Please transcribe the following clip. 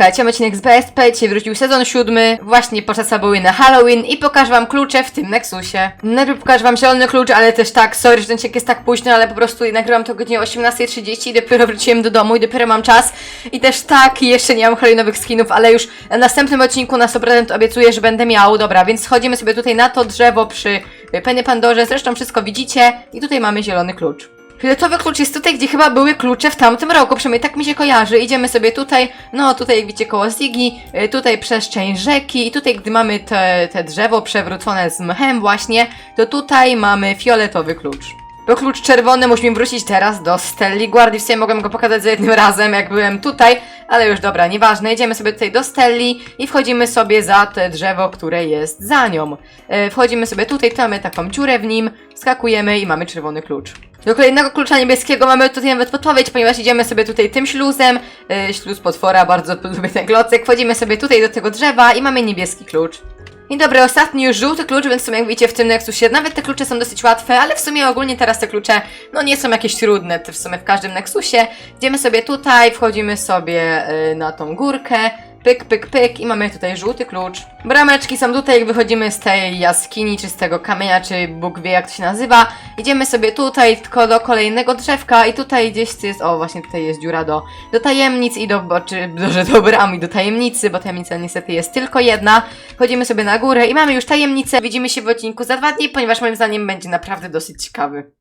Cię odcinek z BSP, dzisiaj wrócił sezon siódmy, właśnie podczas Halloween Halloween i pokażę wam klucze w tym Nexusie. Najpierw pokażę wam zielony klucz, ale też tak, sorry, że ten ciek jest tak późno, ale po prostu nagrywam to godzinie 18.30 i dopiero wróciłem do domu i dopiero mam czas. I też tak, jeszcze nie mam halloweenowych skinów, ale już na następnym odcinku na 100% obiecuję, że będę miał. Dobra, więc schodzimy sobie tutaj na to drzewo przy Penny Pandorze, zresztą wszystko widzicie i tutaj mamy zielony klucz. Fioletowy klucz jest tutaj, gdzie chyba były klucze w tamtym roku, przynajmniej tak mi się kojarzy. Idziemy sobie tutaj, no tutaj jak widzicie koło Zigi, y, tutaj przestrzeń rzeki i tutaj gdy mamy te, te drzewo przewrócone z mchem właśnie, to tutaj mamy fioletowy klucz. Bo klucz czerwony musimy wrócić teraz do Stelli Guardi. W sumie mogłem go pokazać za jednym razem, jak byłem tutaj, ale już dobra, nieważne. Idziemy sobie tutaj do Stelli i wchodzimy sobie za te drzewo, które jest za nią. E, wchodzimy sobie tutaj, tu mamy taką dziurę w nim, skakujemy i mamy czerwony klucz. Do kolejnego klucza niebieskiego mamy tutaj nawet podpowiedź, ponieważ idziemy sobie tutaj tym śluzem, e, śluz potwora, bardzo lubię ten klocek, wchodzimy sobie tutaj do tego drzewa i mamy niebieski klucz. I dobra, ostatni już żółty klucz, więc w sumie jak widzicie w tym Nexusie, nawet te klucze są dosyć łatwe, ale w sumie ogólnie teraz te klucze, no nie są jakieś trudne, w sumie w każdym Nexusie. Idziemy sobie tutaj, wchodzimy sobie y, na tą górkę, pyk, pyk, pyk i mamy tutaj żółty klucz. Brameczki są tutaj, jak wychodzimy z tej jaskini, czy z tego kamienia, czy Bóg wie jak to się nazywa. Idziemy sobie tutaj tylko do kolejnego drzewka i tutaj gdzieś jest, o właśnie tutaj jest dziura do, do tajemnic i do, bo, czy, może do bram i do tajemnicy, bo tajemnica niestety jest tylko jedna. Chodzimy sobie na górę i mamy już tajemnicę. Widzimy się w odcinku za dwa dni, ponieważ moim zdaniem będzie naprawdę dosyć ciekawy.